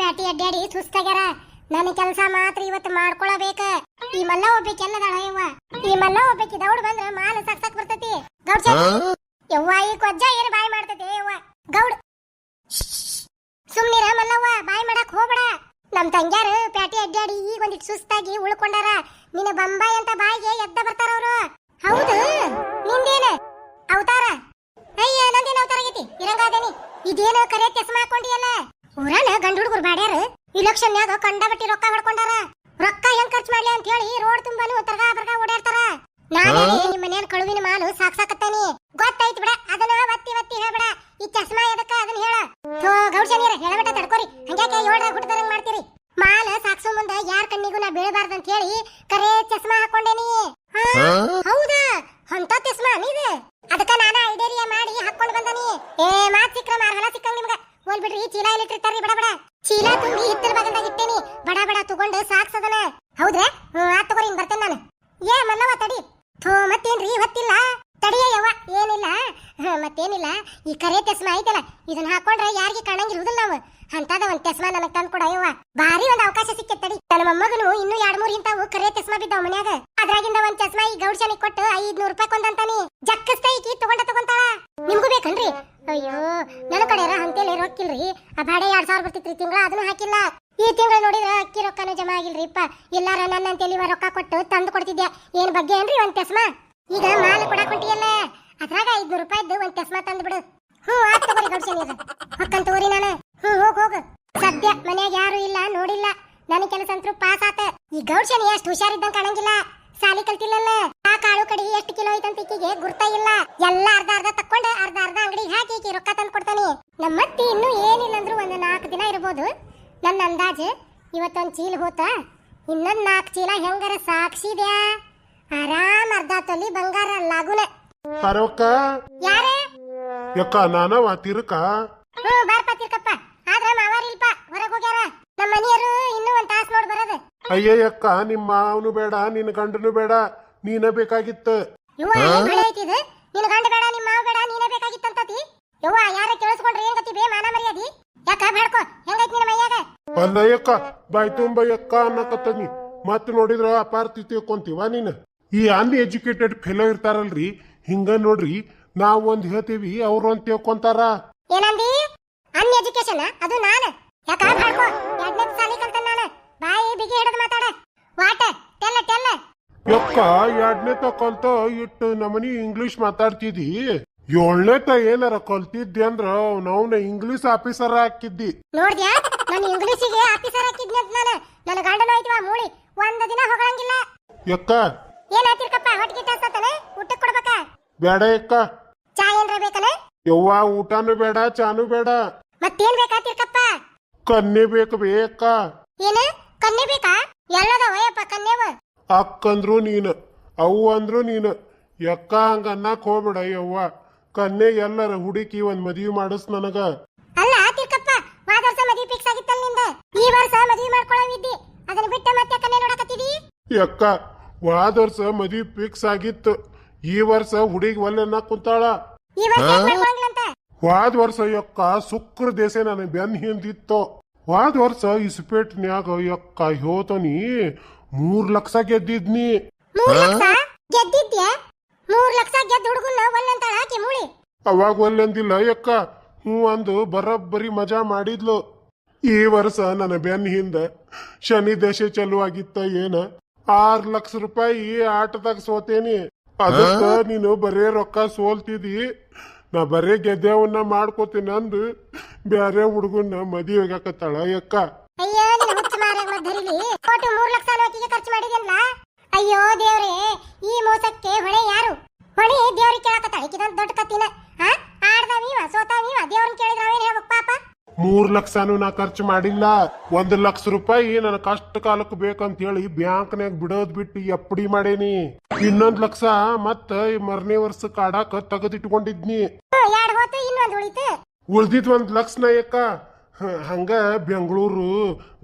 Patty ಅಡ್ಡಾಡಿ ಸುಸ್ತಾಗ್ಯಾರ. ನನ್ನ ಕೆಲಸ ಮಾತ್ರ ಇವತ್ತು ಮಾಡ್ಕೊಳಬೇಕ. ಈ ಮಲ್ಲ ಒಬ್ಬಾಕಿ ಎಲ್ಲದಾಳ ಯವ್ವ. ಈ ಮಲ್ಲ ಒಬ್ಬಾಕಿ ದೌಡ್ ಬಂದ್ರ ಮಾಲ ಸಕ್ ಸಕ್ ಬರ್ತೈತಿ. ಗೌಡ್. ಯವ್ವ, ಈ ಕೊಜ್ಜ ಏನು ಬಾಯಿ ಮಾಡ್ತೈತಿ ಯವ್ವ. ಗೌಡ್ ಸುಮ್ನಿರ ಮಲ್ಲವ್ವ, ಬಾಯಿ ಮಾಡಕ್ ಹೋಗ್ಬೇಡ. ನಮ್ ತಂಗ್ಯಾರು ಪ್ಯಾಟಿ ಅಡ್ಡಾಡಿ ಈಗ ಒಂದಿಟ್ ಸುಸ್ತಾಗಿ ಉಳ್ಕೊಂಡಾರ. ನಿನ್ನ ಬಂಬಾಯಿ ಅಂತ ಬಾಯಿಗೆ ಎದ್ದ ಬರ್ತಾರ ಅವ್ರು. ಹೌದು, ನಿಂದೇನ? ಅವತಾರ? ಅಯ್ಯ, ನಂದೇನ ಅವತಾರ ಆಗೈತಿ? ಇರಂಗಾದೇನಿ. ಇದೇನೋ ಕರೆ ಚಸ್ಮಾ ಹಾಕೊಂಡಿಯಲ್ಲ? ಊರಾನ ಗಂಡು ಹುಡುಗರು ಮಾಡ್ಯಾರ? ಕಂಡ ಬಟ್ಟಿ ರೊಕ್ಕ ಹೊಡ್ಕೊಂಡಾರ? ರೊಕ್ಕ ಹೆಂಗ್ ಖರ್ಚು ಮಾಡ್ಲಿ ಅಂತ ಹೇಳಿ ರೋಡ್ ತುಂಬಾನು ತರ್ಗಾ ಬರ್ಗಾ ಓಡಾಡ್ತಾರ. ನಾನೇ ನಿಮ್ಮ ಮನೇನ ಕಳುವಿನ ಮಾಲು ಸಾಕ್ ಸಾಕತ್ತಾನಿ. ಗೊತ್ತಾಯ್ತು ಬಿಡ ಅದನ್ನ ಒತ್ತಿ ಒತ್ತಿ ಹೇಳ್ಬಿಡ. ಈ ಚಸ್ಮಾ ಎದಕ್ಕ ಅದನ್ನ ಹೇಳ. ಥೋ ಗೌಡ್ಶನಿಯರ ಹೇಳಬಿಟ್ಟ ತಡ್ಕೋರಿ. ಹಂಗ್ಯಾಕೆ ಏಳ್ರ ಹುಟ್ಟದಂಗ್ ಮಾಡ್ತೀರಿ? ಮಾಲ ಸಾಕ್ಸೋ ಮುಂದ ಯಾರ್ ಕಣ್ಣಿಗೂ ನಾ ಬೀಳಬಾರ್ದಂತ ಅಂತ ಹೇಳಿ ಕರೆ ಚಸ್ಮಾ ಹಾಕೊಂಡೇನಿ. ಹೌದಾ ಅಂತ ಚಸ್ಮಾ ನೀದು ಅದಕ್ಕ ನಾನ ಐಡೇರಿಯಾ ಮಾಡಿ ಹಾಕೊಂಡ್ ಬಂದನಿ ಏ ಮಾತ್ ಸಿಕ್ರ ಮಾರ್ ಹೊಲ ಸಿಕ್ಕಂಗ್ ನಿಮ್ಗ ಹೋಲ್ ಬಿಡ್ರಿ ಚೀಲ ಇಲ್ಲಿ ಇಟ್ಟಿರ್ತಾರ್ರಿ ಬಡ ಬಡ ಚೀಲ ತುಂಬಿ ಹಿತ್ತಲ ಭಾಗದಾಗ ಇಟ್ಟೇನಿ ಬಡ ಬಡ ತಗೊಂಡು ಸಾಕ್ಸದನ ಹೌದ್ರಾ ಹ್ಮ್ ಆತ್ ತಗೋರಿ ಹಿಂಗ್ ಬರ್ತೇನೆ ನಾನು ಏ ಮಲ್ಲವ ತಡಿ ಥೋ ಮತ್ತೇನ್ರಿ ಹೊತ್ತಿಲ್ಲ ತಡಿಯ ಯವ್ವ ಏನಿಲ್ಲ ಹ, ಮತ್ತೇನಿಲ್ಲ ಈ ಕರೆ ಚಸ್ಮಾ ಐತಲ್ಲ ಇದನ್ನ ಹಾಕೊಂಡ್ರೆ ಯಾರಿಗೆ ಕಾಣಂಗಿರುವುದಿಲ್ಲ ನಾವು. ಅಂತದ ಒಂದ್ ಚಸ್ಮಾ ನನಗ್ ತಂದ್ ಕೊಡ ಯವ್ವ ಭಾರಿ ಒಂದ್ ಅವಕಾಶ ಸಿಕ್ಕಿತ್ತಡಿ. ನನ್ನ ಮೊಮ್ಮಗನು ಇನ್ನೂ ಎರಡ್ ಮೂರ್ ಇಂತಾವು ಕರೆ ಚಸ್ಮಾ ಬಿದ್ದಾವ ಮನ್ಯಾಗ. ಅದ್ರಾಗಿಂದ ಒಂದ್ ಚಸ್ಮಾ ಈ ಗೌಡ್ಶನಿಗ್ ಕೊಟ್ಟು ಐದ್ನೂರ್ ರೂಪಾಯಿ ಕೊಂದಂತಾನಿ. ಜಕ್ಕಸ್ತ ಈಕಿ ತಗೊಂಡ ತಗೊಂತಾಳ. ನಿಮ್ಗೂ ಬೇಕನ್ರಿ? ಅಯ್ಯೋ, ನನ್ನ ಕಡೆ ಹಂತೇಲಿ ರೊಕ್ಕಿಲ್ರಿ ಆ ಬಾಡೆ ಎರಡ್ ಸಾವಿರ ಬರ್ತಿತ್ರಿ ತಿಂಗಳ, ಅದನ್ನು ಹಾಕಿಲ್ಲ. ಈ ತಿಂಗಳು ನೋಡಿದ್ರೆ ಅಕ್ಕಿ ರೊಕ್ಕನ ಜಮಾ ಆಗಿಲ್ರಿಪ್ಪ. ಎಲ್ಲಾರ ನನ್ನ ಅಂತೇಳಿ ರೊಕ್ಕ ಕೊಟ್ಟು ತಂದು ಕೊಡ್ತಿದ್ದೆ ಏನ್ ಬಗ್ಗೆ ಏನ್ರಿ ಒಂದ್ ಚಸ್ಮಾ? ಈಗ ಮಾಲ್ ಕೊಡಾಕ್ ಹೊಂಟಿಯಲ್ಲ. ಅದ್ರಾಗ ಐದ್ನೂರ್ ರೂಪಾಯಿದ್ದು ಒಂದ್ ಚಸ್ಮಾ ತಂದು ಬಿಡು ಹ್ಞೂ ಆತ್ ತಗೋರಿ ಹೊಕ್ಕಂತ ತಗೋರಿ ನಾನು. ಹ್ಞೂ ಹೋಗ್ ಹೋಗ. ಸದ್ಯ ಮನ್ಯಾಗ ಯಾರು ಇಲ್ಲ ನೋಡಿಲ್ಲ. ನನ್ನ ಕೆಲಸ ಅಂತೂ ಪಾಸ್ ಆತ. ಈ ಗೌಡ್ಸನಿ ಅಷ್ಟು ಹುಷಾರಿದ್ದಂಗ ಕಾಣಂಗಿಲ್ಲ. ಸಾಲಿ ಕಲ್ತಿಲ್ಲಲ್ಲ. ಆ ಕಾಳು ಕಡಿಗೆ ಎಷ್ಟು ಕಿಲೋ ಐತಂತ ಈಕಿಗೆ ಗುರ್ತ ಇಲ್ಲ. ಎಲ್ಲ ಅರ್ಧ ಅರ್ಧ ತಕ್ಕೊಂಡು ಅರ್ಧ ಅರ್ಧ ಅಂಗಡಿಗೆ ಹಾಕಿ ಈಕಿ ರೊಕ್ಕ ತಂದು ಕೊಡ್ತಾನೆ. ನಮ್ಮ ಅತ್ತಿ ಇನ್ನೂ ಏನಿಲ್ಲ ಅಂದ್ರು ಒಂದು ನಾಲ್ಕು ದಿನ ಇರ್ಬೋದು. ನನ್ನ ಅಂದಾಜು ಇವತ್ತೊಂದು ಚೀಲ ಹೋತ. ಇನ್ನೊಂದ್ ನಾಲ್ಕು ಚೀಲ ಹೆಂಗಾರ ಸಾಕ್ಷಿದ್ಯಾ ಆರಾಮ್ ಅರ್ಧ ತೊಲಿ ಬಂಗಾರ ಲಾಗುನ. ಯಾರೇ? ಯಕ್ಕ ನಾನವ ತಿರುಕ? ಹ್ಮ್ ಬಾರ್ಪ ತಿರ್ಕಪ್ಪ. ಆದ್ರ ಮಾವಾರಿಲ್ಪ ಹೊರಗ್ ಹೋಗ್ಯಾರ. ನಮ್ಮ ಮನೆಯರು ಇನ್ನೂ ಒಂದ್ ತಾಸ್ ನೋಡ್ ಬರೋದು. ಅಯ್ಯಯ್ಯಕ್ಕ ನಿಮ್ಮ ಮಾವನು ಬೇಡ ನಿನ್ನ ಗಂಡನು ಬೇಡ ನೀನ ಬೇಕಾಗಿತ್ತು. ಇವ್ವ ಏನ್ ಮಳೆ ಐತಿ ಇದು? ನಿನ್ ಗಂಡ ಬೇಡ ನಿಮ್ ಮಾವ ಬೇಡ ನೀನೇ ಬೇಕಾಗಿತ್ತಂತತಿ ಯವ್ವ ಯಾರ ಕೇಳಿಸ್ಕೊಂಡ್ರೆ ಏನ್ ಗತಿ ಬೇ ಮಾನ ಮರ್ಯಾದಿ? ಯಾಕ ಬೇಡ್ಕೊ ಹೆಂಗೈತಿ ನಿನ್ನ ಮೈಯಾಗ? ಅಲ್ಲ ಯಕ್ಕ ಬಾಯ್ ತುಂಬ ಯಕ್ಕ ಅನ್ನಕತ್ತೀನಿ. ಮತ್ ನೋಡಿದ್ರ ಅಪಾರ್ತಿ ತಿಳ್ಕೊಂತೀವ ನೀನ್? ಈ ಅನ್ ಎಜುಕೇಟೆಡ್ ಫೆಲೋ ಇರ್ತಾರಲ್ರಿ ಹಿಂಗ ನೋಡ್ರಿ ನಾವ್ ಒಂದ್ ಹೇಳ್ತೀವಿ ಅವ್ರು ಅಂತ ತಿಳ್ಕೊಂತಾರ. ಏನಂದಿ? ಅನ್ ಎಜುಕೇಶನ್ ಅದು ನಾನು. ಯಾಕ ಎರಡನೇ ಸಾಲಿ ಕಲ್ತ ನಾನು. ಬಾಯಿ ಬಿಗಿ ಹಿಡಿದು ಮಾತಾಡ. ವಾಟ? ತೆಲ್ಲ ತೆಲ್ಲ. ಯಕ್ಕ ಎರಡನೇ ತ ಕಲ್ತ ಇಟ್ಟು ನಮನಿ ಇಂಗ್ಲಿಷ್ ಮಾತಾಡ್ತಿದ್ದಿ. ಏಳನೇ ತ ಏನಾರ ಕಲ್ತಿದ್ದೆ ಅಂದ್ರ ನಾವ್ನ ಇಂಗ್ಲಿಷ್ ಆಫೀಸರ್ ಹಾಕಿದ್ದಿ. ನೋಡ್ದ್ಯಾ? ನಾನು ಇಂಗ್ಲಿಷಿಗೆ ಆಫೀಸರ್ ಹಾಕಿದ್ನಿ ಅಂತ ನಾನು. ನನ್ನ ಗಂಡನ ಹೋಯ್ತವ ಮೂಳಿ ಒಂದ ದಿನ ಯಕ್ಕ. ಏನ್ ಹೊಟ್ಟಿಗೆ ಊಟಕ್ಕೆ ಕೊಡ್ಬೇಕ? ಬೇಡ ಯಕ್ಕ. ಚಾ ಏನ್ರ ಬೇಕನ ಯವ್ವ ಊಟನೂ ಬೇಡ ಚಾನು ಬೇಡ. ಮತ್ತೇನ್ ಬೇಕಾತಿರ್ಕಪ್ಪ ಕನ್ನೆ ಬೇಕು ಬೇಕ. ಏನ? ಕನ್ನೆ ಬೇಕಾ? ಎಲ್ಲದವ ಯಪ್ಪ ಕನ್ನೆವ ಅಕ್ಕಂದ್ರು ನೀನು ಅವು ಅಂದ್ರು ನೀನು. ಎಕ್ಕ ಹಂಗ ಅನ್ನಕ್ ಹೋಗ್ಬೇಡ ಯವ್ವ. ಕನ್ನೆ ಎಲ್ಲರ ಹುಡುಕಿ ಒಂದ್ ಮದ್ವಿ ಮಾಡಿಸ್ ನನಗ. ಅಲ್ಲ ತಿರ್ಕಪ್ಪ. ವಾದ ವರ್ಷ ಮದ್ವಿ ಫಿಕ್ಸ್ ಆಗಿತ್ತಲ್ಲ ನಿಂದ? ಈ ವರ್ಷ ಮದ್ವಿ ಮಾಡ್ಕೊಳ್ಳೋವಿದ್ದಿ ಅದನ್ನ ಬಿಟ್ಟ ಮತ್ತೆ ಕನ್ನೆ ನೋಡಕತ್ತಿದಿ? ಯಕ್ಕ ವಾದ ವರ್ಷ ಮದ್ವಿ ಫಿಕ್ಸ್ ಆಗಿತ್ತು. ಈ ವರ್ಷ ಹುಡುಗಿ ಒಲ್ಲೆನ ಕುಂತಾಳ? ಈ ವರ್ಷ ಯೊಕ್ಕ ಶುಕ್ರ ದೇಶ ನನಗೆ ಬೆನ್ ಹಿಂದಿತ್ತು. ವಾದ ವರ್ಷ ಇಸ್ಪೇಟ್ನ್ಯಾಗ ಯೊಕ್ಕ ಹೋತನಿ ಮೂರ್ ಲಕ್ಷ ಗೆದ್ದಿದ್ನಿ. ಅವಾಗ ಒಲ್ಲೆಂದಿಲ್ಲ ಯಕ್ಕ. ಹ್ಞೂ ಅಂದು ಬರಬ್ಬರಿ ಮಜಾ ಮಾಡಿದ್ಲು. ಈ ವರ್ಷ ನನ್ನ ಬೆನ್ ಹಿಂದ ಶನಿ ದೇಶ ಚಲುವಾಗಿತ್ತ ಏನ? ಆರ್ ಲಕ್ಷ ರೂಪಾಯಿ ಆಟದಾಗ ಸೋತೇನಿ. ಅದಕ್ಕ ನೀನು ಬರೇ ರೊಕ್ಕ ಸೋಲ್ತಿದಿ. ನಾ ಬರೇ ಗೆದ್ದೆವನ್ನ ಮಾಡ್ಕೋತೀನಿ ಅಂದು ಬ್ಯಾರೆ ಹುಡುಗನ್ನ ಮದುವೆ ಹೋಗಾಕತ್ತಾಳ ಯಕ್ಕ ಅಯ್ಯೋ, ನಿನ್ನ ಹುಚ್ಚು ಮಾರಾಗ ಮದ್ದರಿಲಿ ಒಟ್ಟು ಮೂರ್ ಲಕ್ಷ ಆಕಿಗೆ ಖರ್ಚು ಮಾಡಿದ್ಯಲ್ಲ? ಅಯ್ಯೋ, ದೇವ್ರೇ, ಈ ಮೋಸಕ್ಕೆ ಹೊಣೆ ಯಾರು? ಹೊಣೆ ದೇವ್ರಿಗೆ ಕೇಳಕತ್ತಾಳ. ಇದೊಂದು ದೊಡ್ಡ ಕತ್ತಿನ ಹಾ ಆಡ್ದವೀವ ಸೋತಾವೀವ ದೇವ್ರನ್ನ ಕೇಳಿದ್ರ ಅವೇನ್ ಹೇಳ್ಬೇಕು ಪಾಪ? ಮೂರ್ ಲಕ್ಷನು ನಾ ಖರ್ಚು ಮಾಡಿಲ್ಲ. ಒಂದ್ ಲಕ್ಷ ರೂಪಾಯಿ ನನ್ನ ಕಷ್ಟ ಕಾಲಕ್ಕೆ ಬೇಕಂತ ಹೇಳಿ ಬ್ಯಾಂಕ್ನ್ಯಾಗ ಬಿಡೋದ್ ಬಿಟ್ಟು ಎಪ್ಪಡಿ ಮಾಡೇನಿ. ಇನ್ನೊಂದ್ ಲಕ್ಷ ಮತ್ತ ಮರನೇ ವರ್ಷ ಕಾಡಾಕ ತಗದಿಟ್ಕೊಂಡಿದ್ನಿ. ಉಳ್ದಿದ್ ಒಂದ್ ಲಕ್ಷ ನಾಯಕ ಹಂಗ ಬೆಂಗಳೂರು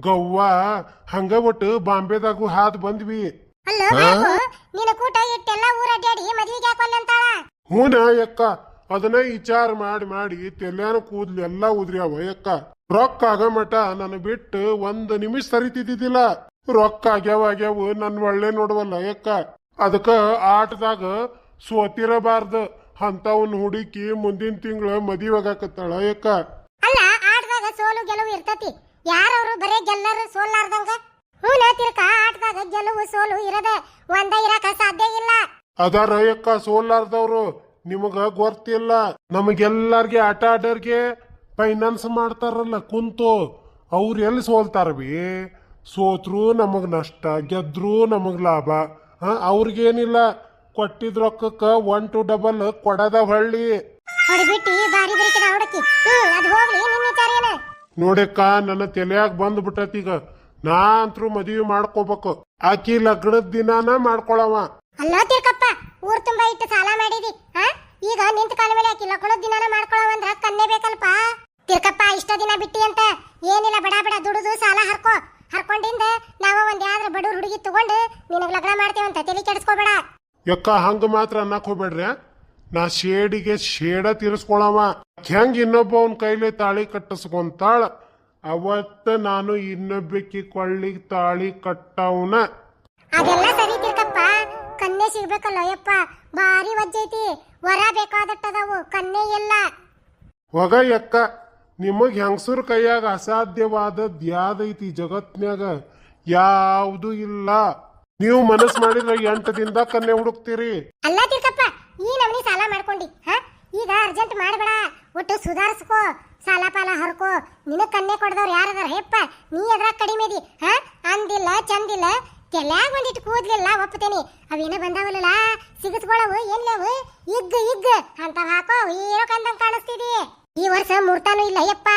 ಗೋವಾ ಹಂಗ ಒಟ್ಟು ಬಾಂಬೆದಾಗು ಹಾದ್ ಬಂದ್ವಿ. ಹ್ಞೂ ನಾಯಕ್ಕ ಅದನ್ನ ವಿಚಾರ ಮಾಡಿ ಮಾಡಿ ತೆಲ್ಯಾನ ಕೂದ್ಲು ಎಲ್ಲಾ ಉದ್ರ್ಯಾವ ಯಕ್ಕ ರೊಕ್ಕ ಆಗಮಟ ನನ್ನ ಬಿಟ್ಟು ಒಂದ್ ನಿಮಿಷ ಸರಿತಿದ್ದಿದ್ದಿಲ್ಲ. ರೊಕ್ಕ ಆಗ್ಯಾವ ಆಗ್ಯಾವ ನನ್ ಒಳ್ಳೆ ನೋಡವಲ್ಲ. ಯಾಕ? ಅದಕ್ಕ ಆಟದಾಗ ಸೋತಿರಬಾರ್ದು. ಅಂತವನ್ ಹುಡುಕಿ ಮುಂದಿನ ತಿಂಗಳ ಮದಿವಾಗತ್ತಾಳ ಯಕ್ಕ ಅಲ್ಲ ಆಟದಾಗ ಸೋಲು ಗೆಲುವು ಇರ್ತತಿ. ಯಾರವ್ರು ಬರೇ ಗೆಲ್ಲರು ಸೋಲಾರ್ದಂಗ ಹೂನ ತಿರ್ಕ ಆಟದಾಗ ಗೆಲುವು ಸೋಲು ಇರದ ಒಂದ ಇರಕ ಸಾಧ್ಯ ಇಲ್ಲ. ಅದಾರ ಯಾಕ ಸೋಲಾರ್ದವ್ರು ನಿಮಗ ಗೊತ್ತಿಲ್ಲ ನಮಗೆಲ್ಲರಿಗೆ ಆಟ ಆಡೋರ್ಗೆ ಫೈನಾನ್ಸ್ ಮಾಡ್ತಾರಲ್ಲ ಕುಂತು ಅವ್ರು ಎಲ್ಲಿ ಸೋಲ್ತಾರ ಬಿ ಸೋತ್ರು ನಮಗ್ ನಷ್ಟ ಗೆದ್ರು ನಮಗ್ ಲಾಭ. ಹಾ ಅವ್ರಿಗೇನಿಲ್ಲ ಕೊಟ್ಟಿದ್ ರೊಕ್ಕಕ್ಕ ಒನ್ ಟು ಡಬಲ್ ಕೊಡದ ಹೊಳ್ಳಿ. ನೋಡಕ್ಕ ನನ್ನ ತಲೆಯಾಗ ಬಂದ್ ಬಿಟ್ಟತ್ತೀಗ ನಾ ಅಂತರೂ ಮದುವೆ ಮಾಡ್ಕೋಬೇಕು. ಆಕಿ ಲಗ್ನದ ದಿನಾನ ಮಾಡ್ಕೊಳವ. ಅಲ್ಲ ತಿಳ್ಕಪ್ಪ ಊರ್ ತುಂಬಾ ಇಟ್ಟು ಸಾಲ ಮಾಡಿದಿ ಹಾ ಈಗ ನಿಂತ ಕಾಲ ಮೇಲೆ ಹಾಕಿ ಲಕ್ಕಣದ ದಿನಾನ ಮಾಡ್ಕೊಳ್ಳೋ ಕನ್ನೆ ಬೇಕಲ್ಪ? ತಿರ್ಕಪ್ಪ ಇಷ್ಟ ದಿನ ಬಿಟ್ಟಿ ಅಂತ ಏನಿಲ್ಲ ಬಡ ಬಡ ದುಡುದು ಸಾಲ ಹರ್ಕೋ. ಹರ್ಕೊಂಡಿಂದ ನಾವ ಒಂದ್ ಯಾವ್ದ್ರ ಬಡವ್ರ ಹುಡುಗಿ ತಗೊಂಡು ನಿನಗ್ ಲಗ್ನ ಅಂತ ತಲೆ ಕೆಡಿಸ್ಕೋಬೇಡ. ಯಕ್ಕ ಹಂಗ ಮಾತ್ರ ಅನ್ನಕ್ ಹೋಗ್ಬೇಡ್ರಿ ನಾ ಶೇಡಿಗೆ ಶೇಡ ತೀರಿಸ್ಕೊಳವ. ಹೆಂಗ್ ಇನ್ನೊಬ್ಬ ಅವನ್ ಕೈಲಿ ತಾಳಿ ಕಟ್ಟಿಸ್ಕೊಂತಾಳ? ಅವತ್ತ ನಾನು ಇನ್ನೊಬ್ಬಕ್ಕಿ ಕೊಳ್ಳಿ ತಾಳಿ ಕಟ್ಟವನ. ಅದೆಲ್ಲ ಸರಿ ಕನ್ನೆ ಸಿಗ್ಬೇಕಲ್ಲ ಯಪ್ಪ. ಭಾರಿ ವಜ್ಜೈತಿ. ವರ ಬೇಕಾದಟ್ಟದವು ಕನ್ನೆ ಎಲ್ಲ ಹೊಗ ಯಕ್ಕ ನಿಮಗ್ ಹೆಂಗಸರ ಕೈಯಾಗ ಅಸಾಧ್ಯವಾದದ್ ಯಾವ್ದೈತಿ ಜಗತ್ನ್ಯಾಗ? ಯಾವುದು ಇಲ್ಲ. ನೀವು ಮನಸ್ ಮಾಡಿದ್ರೆ ಎಂಟು ದಿನದ ಕನ್ನೆ ಹುಡುಕ್ತೀರಿ. ಅಲ್ಲ ತಿರ್ಕಪ್ಪ ಈ ನಮ್ನಿ ಸಾಲ ಮಾಡ್ಕೊಂಡಿ ಹ? ಈಗ ಅರ್ಜೆಂಟ್ ಮಾಡಬೇಡ. ಒಟ್ಟು ಸುಧಾರಿಸ್ಕೋ ಸಾಲ ಪಾಲ ಹರ್ಕೋ. ನಿನಗ್ ಕನ್ನೆ ಕೊಡ್ದವ್ರು ಯಾರದಾರ? ಹೆಪ್ಪ ನೀ ಅದ್ರಾಗ ಕಡಿಮೆ ಹ ಹಾ? ಅಂದಿಲ್ಲ ಚಂದಿಲ್ಲ. ತೆಲ್ಯಾಗ ಒಂದಿಟ್ಟು ಕೂದ್ಲಿಲ್ಲ ಒಪ್ಪತೇನಿ ಅವೇನ ಬಂದಾವಲ್ಲ ಸಿಗಸ್ಕೊಳವು, ಎಲ್ಲವು? ಇಗ್ ಇಗ್ ಅಂತ ಹಾಕೋ ಏನೋ ಕಂದಂಗ ಕಾಣಿಸ್ತಿದಿ. ಈ ವರ್ಷ ಮೂರ್ತಾನು ಇಲ್ಲ, ಯಪ್ಪ.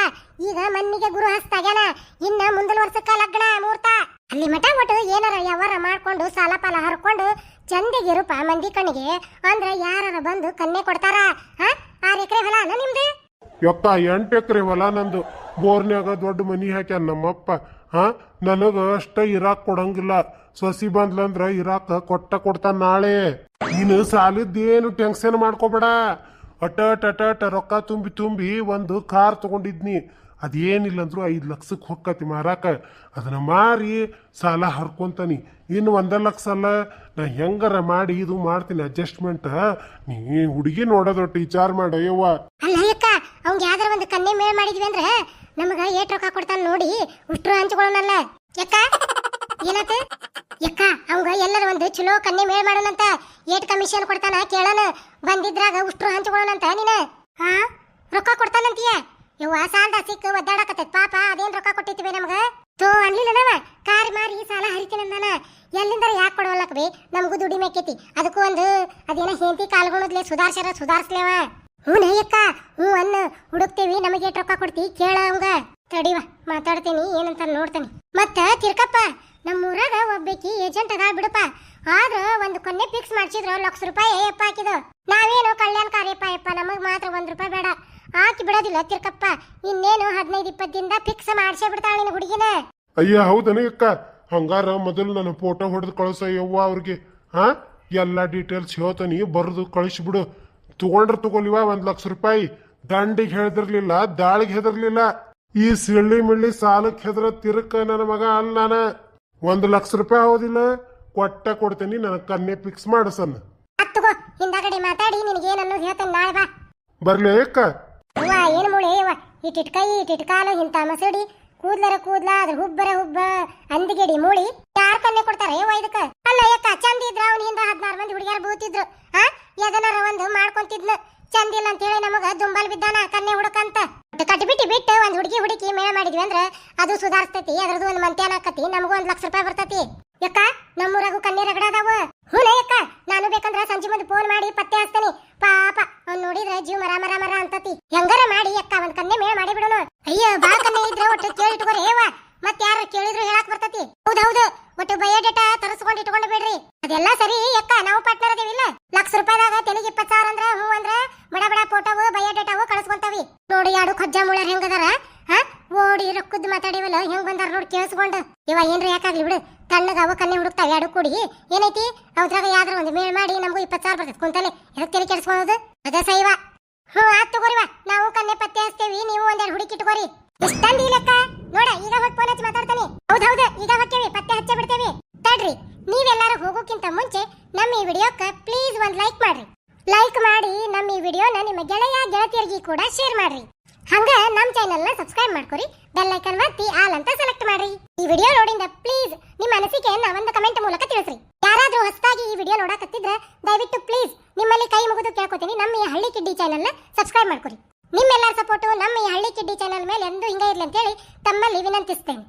ಈಗ ಮಣ್ಣಿಗೆ ಗುರು ಹಸ್ತಾಗ್ಯಾನ. ಇನ್ನ ಮುಂದಿನ ವರ್ಷಕ್ಕ ಲಗ್ನ ಮೂರ್ತ. ಅಲ್ಲಿ ಮಠ ಒಟ್ಟು ಏನಾರ ಯಾವಾರ ಮಾಡ್ಕೊಂಡು ಸಾಲ ಪಾಲ ಹರ್ಕೊಂಡು ಚಂದಿಗಿರುಪ ಮಂದಿ ಕಣ್ಣಿಗೆ. ಅಂದ್ರ ಯಾರಾರ ಬಂದು ಕನ್ನೆ ಕೊಡ್ತಾರ? ಹಾ? ಆರ್ ಎಕರೆ ಹೊಲ ನಿಮ್ದು? ಯಪ್ಪ ಎಂಟು ಎಕರೆ ಹೊಲ ನಂದು. ಬೋರ್ನ್ಯಾಗ ದೊಡ್ಡ ಮನಿ ಹಾಕ್ಯಾನ ನಮ್ಮಪ್ಪ. ಹಾ? ನನಗ ಅಷ್ಟ ಇರಾಕ್ ಕೊಡಂಗಿಲ್ಲ. ಸೊಸಿ ಬಂದ್ಲಂದ್ರ ಇರಾಕ ಕೊಟ್ಟ ಕೊಡ್ತಾನ ನಾಳೆ. ನೀನು ಏನು ಟೆನ್ಷನ್ ಮಾಡ್ಕೋಬೇಡ. ಅಟ ಅಟಟ್ ಅಟ ರೊಕ್ಕ ತುಂಬಿ ತುಂಬಿ ಒಂದು ಕಾರ್ ತಗೊಂಡಿದ್ನಿ. ಅದೇನಿಲ್ಲ ಅಂದ್ರು ಐದು ಲಕ್ಷಕ್ಕೆ ಹೊಕ್ಕತಿ ಮಾರಾಕ. ಅದನ್ನ ಮಾರಿ ಸಾಲ ಹರ್ಕೊಂತಾನಿ. ಇನ್ನು ಒಂದೇ ಲಕ್ಷ ಅಲ್ಲ. ನಾ ಹೆಂಗಾರ ಮಾಡಿ ಇದು ಮಾಡ್ತೀನಿ ಅಡ್ಜಸ್ಟ್ಮೆಂಟ್. ನೀ ಹುಡುಗಿ ನೋಡೋದೊಟ್ಟು ವಿಚಾರ ಮಾಡ ಯವ್ವ ಅಲ್ಲ ಅಕ್ಕ ಒಂದು ಕನ್ನೆ ಮೇಲ್ ಮಾಡಿದ್ವಿ ಅಂದ್ರ ನಮಗ ಏಟ್ ರೊಕ್ಕ ಕೊಡ್ತಾನ ನೋಡಿ ಉಷ್ಟ್ರು ಹಂಚ್ಕೊಳ್ಳೋಣಲ್ಲ ಯಾಕ ಏನತ್ತ? ಯಕ್ಕ, ಅವಂಗ ಎಲ್ಲರ ಒಂದು ಚಲೋ ಕನ್ನೆ ಮೇಲ್ ಮಾಡೋಣಂತ ಏಟ್ ಕಮಿಷನ್ ಕೊಡ್ತಾನ ಕೇಳೋಣ. ಬಂದಿದ್ರಾಗ ಉಷ್ಟ್ರು ಹಂಚ್ಕೊಳ್ಳೋಣಂತ ನೀನ? ಹಾ? ರೊಕ್ಕ ಕೊಡ್ತಾನಂತೀಯ? ಯವ್ವ ಸಾಲ್ದ ಸಿಕ್ಕ ಒದ್ದಾಡಕತ್ತೈತ್. ಪಾಪ, ಅದೇನ್ ರೊಕ್ಕ ಕೊಟ್ಟಿತ್ವಿ ನಮಗ? ತೋ, ಅನ್ಲಿಲ್ಲ ನಾವ ಕಾರ್ ಮಾರಿ ಸಾಲ ಹರಿತೀನಂದಾನ ಎಲ್ಲಿಂದರ ಯಾಕೆ ಕೊಡವಲ್ಲಕ್ ಬಿ ನಮಗೂ ದುಡಿಮೆ ಮೇಕೈತಿ ಅದಕ್ಕೂ ಒಂದು, ಅದೇನ ಹೆಂಡತಿ ಕಾಲ್ಗೊಳದ್ಲೆ ಸುಧಾರ್ಸ್ಯಾರ, ಸುಧಾರ್ಸ್ಲೇವ. ಹ್ಞೂ ನಯ್ಯಕ್ಕ ಹ್ಞೂ ಅನ್ನ. ಹುಡುಕ್ತೀವಿ, ನಮಗೆ ರೊಕ್ಕ ಕೊಡ್ತಿ, ಕೇಳ ಅವಂಗ. ತಡಿವ, ಮಾತಾಡ್ತೀನಿ ಏನಂತ ನೋಡ್ತೇನೆ. ಮತ್ತ ತಿರ್ಕಪ್ಪ ನಮ್ಮ ಊರಾಗ ಒಬ್ಬಾಕಿ ಏಜೆಂಟ್ ಅದ ಬಿಡಪ್ಪ. ಆದ್ರ ಒಂದು ಕೊನ್ನೆ ಫಿಕ್ಸ್ ಮಾಡ್ಸಿದ್ರು ಲಕ್ಷ ರೂಪಾಯಿ ಯಪ್ಪ ಹಾಕಿದ ನಾವೇನು ಕಲ್ಯಾಣಕಾರಿಯಪ್ಪ ಯಪ್ಪ ನಮಗೆ ಮಾತ್ರ ಒಂದ್ ರೂಪಾಯಿ ಬೇಡ. ಹಾಕಿ ಬಿಡೋದಿಲ್ಲ, ತಿರ್ಕಪ್ಪ. ಇನ್ನೇನು ಹದಿನೈದು ದಿನದ ಫಿಕ್ಸ್ ಮಾಡ್ಸೇ ಬಿಡ್ತಾಳ ನಿನ್ನ ಹುಡುಗಿನ. ಅಯ್ಯ, ಹೌದನ ಅಕ್ಕ. ಹಂಗಾರ ಮೊದಲು ನನ್ನ ಫೋಟೋ ಹೊಡೆದು ಕಳಿಸ ಯವ್ವ ಅವ್ರಿಗೆ. ಹಾ? ಎಲ್ಲ ಡೀಟೇಲ್ಸ್ ಹೇಳ್ತಾನೆ, ಬರೆದು ಕಳಿಸ್ಬಿಡು. ತಗೊಂಡ್ರೆ ತಗೊಲಿವ ಒಂದ್ ಲಕ್ಷ ರೂಪಾಯಿ. ದಂಡಿಗೆ ಹೆದರ್ಲಿಲ್ಲ ದಾಳಿಗೆ ಹೆದರ್ಲಿಲ್ಲ. ಈ ಸಿಳ್ಳಿ ಮಿಳ್ಳಿ ಸಾಲಕ್ಕೆ ಹೆದ್ರ ತಿರುಕ ನನ್ನ ಮಗ ಅಲ್ಲ ನಾನ. ಒಂದ್ ಲಕ್ಷ ರೂಪಾಯಿ ಹೋದಿಲ್ಲ ಕೊಟ್ಟ ಕೊಡ್ತೇನಿ ನನ್ನ ಕನ್ನೆ ಫಿಕ್ಸ್ ಮಾಡಿಸನ್ ತಗೋ ಹಿಂದಗಡೆ ಮಾತಾಡಿ ನಿನಗೆ ಏನನ್ನು ಹೇಳ್ತೇನೆ ನಾಳೆ ಬಾ. ಬರ್ಲಿ ಅಕ್ಕ ಅವ್ವ ಏನು ಮೂಳೆ ಅವ್ವ ಈ ಟಿಟ್ಕಾಯಿ ಇಟ್ಟಿಟ್ ಕಾಲು ಇಂತ ಮಸಡಿ. ಕೂದ್ಲರ ಕೂದ್ಲ ಅದ್ರ ಹುಬ್ಬರ ಹುಬ್ಬ. ಅಂದಿಗೆಡಿ ಮೂಳಿ. ಯಾರ್ ಕನ್ನೆ ಕೊಡ್ತಾರೆ? ಯವ್ವ ಅಲ್ಲ, ಯಾಕ? ಚಂದ ಇದ್ರ ಅವನ ಹಿಂದ ಹದಿನಾರು ಮಂದಿ ಹುಡುಗಿಯರು ಬೂತಿದ್ರು. ಹಾ ಎದನಾರ ಒಂದು ಮಾಡ್ಕೊಂತಿದ್ನ. ಚಂದ ಇಲ್ಲ ಅಂತ ಹೇಳಿ ನಮಗ ದುಂಬಲ್ ಬಿದ್ದಾನ ಕನ್ನೆ ಹುಡುಕಂತ. ಕಟ್ಟಿ ಬಿಟ್ಟು ಬಿಟ್ಟು ಒಂದ್ ಹುಡುಗಿ ಹುಡುಕಿ ಮೇಳ ಮಾಡಿದ್ವಿ ಅಂದ್ರ ಅದು ಸುಧಾರಿಸ್ತೈತಿ, ಅದ್ರದ್ದು ಒಂದ್ ಮಂತ್ಯಾನ ಆಕತಿ, ನಮಗೂ ಒಂದ್ ಲಕ್ಷ ರೂಪಾಯಿ ಬರ್ತೈತಿ. ಯಾಕ? ನಮ್ಮೂರಾಗೂ ಅಜ್ಜ ಮುಳ್ಯಾರ ಹೆಂಗದಾರ ಹಾ? ಓಡಿ ರೊಕ್ಕದ್ದು ಮಾತಾಡಿವಲ್ಲ, ಹೆಂಗ್ ಬಂದಾರ ನೋಡಿ ಕೇಳಿಸ್ಕೊಂಡು. ಇವ ಏನ್ರ ಯಾಕಾಗ್ಲಿ ಬಿಡು. ತಣ್ಣಗ ಅವ ಕನ್ನೆ ಹುಡುಕ್ತಾವ ಎರಡು ಕೂಡಿ. ಏನೈತಿ? ಅದ್ರಾಗ ಯಾದ್ರೂ ಒಂದು ಮೇಲ್ ಮಾಡಿ, ನಮಗೂ ಇಪ್ಪತ್ತು ಸಾವಿರ ಬರ್ತೈತೆ ಕುಂತಲೆ. ಎದಕ್ಕೆ ತಲೆ ಕೆಡಿಸ್ಕೊಳ್ಳೋದು ಅದ ಸೈವ ಹ್ಞೂ ಆತ್ ತಗೋರಿವ ನಾವು ಕನ್ನೆ ಪತ್ತೆ ಹಚ್ತೇವಿ, ನೀವು ಒಂದೆರಡು ಹುಡುಕಿಟ್ಕೋರಿ ಇಷ್ಟಂದು ಲೆಕ್ಕ? ದಯವಿಟ್ಟು ಪ್ಲೀಸ್ ನಿಮ್ಮಲ್ಲಿ ಕೈ ಮುಗಿದು ಕೇಳ್ಕೊತೀನಿ. ನಮ್ಮ ಈ ಹಳ್ಳಿ ಕಿಡ್ಡಿ ಚಾನಲ್ನ ಸಬ್ಸ್ಕ್ರೈಬ್ ಮಾಡ್ಕೊರಿ ನಿಮ್ಮೆಲ್ಲರ ಸಪೋರ್ಟು ನಮ್ಮ ಈ ಹಳ್ಳಿ ಕಿಡ್ಡಿ ಚಾನಲ್ ಮೇಲೆ ಎಂದೂ ಹಿಂಗೆ ಇರಲಿ ಅಂತೇಳಿ ತಮ್ಮಲ್ಲಿ ವಿನಂತಿಸ್ತೇನೆ.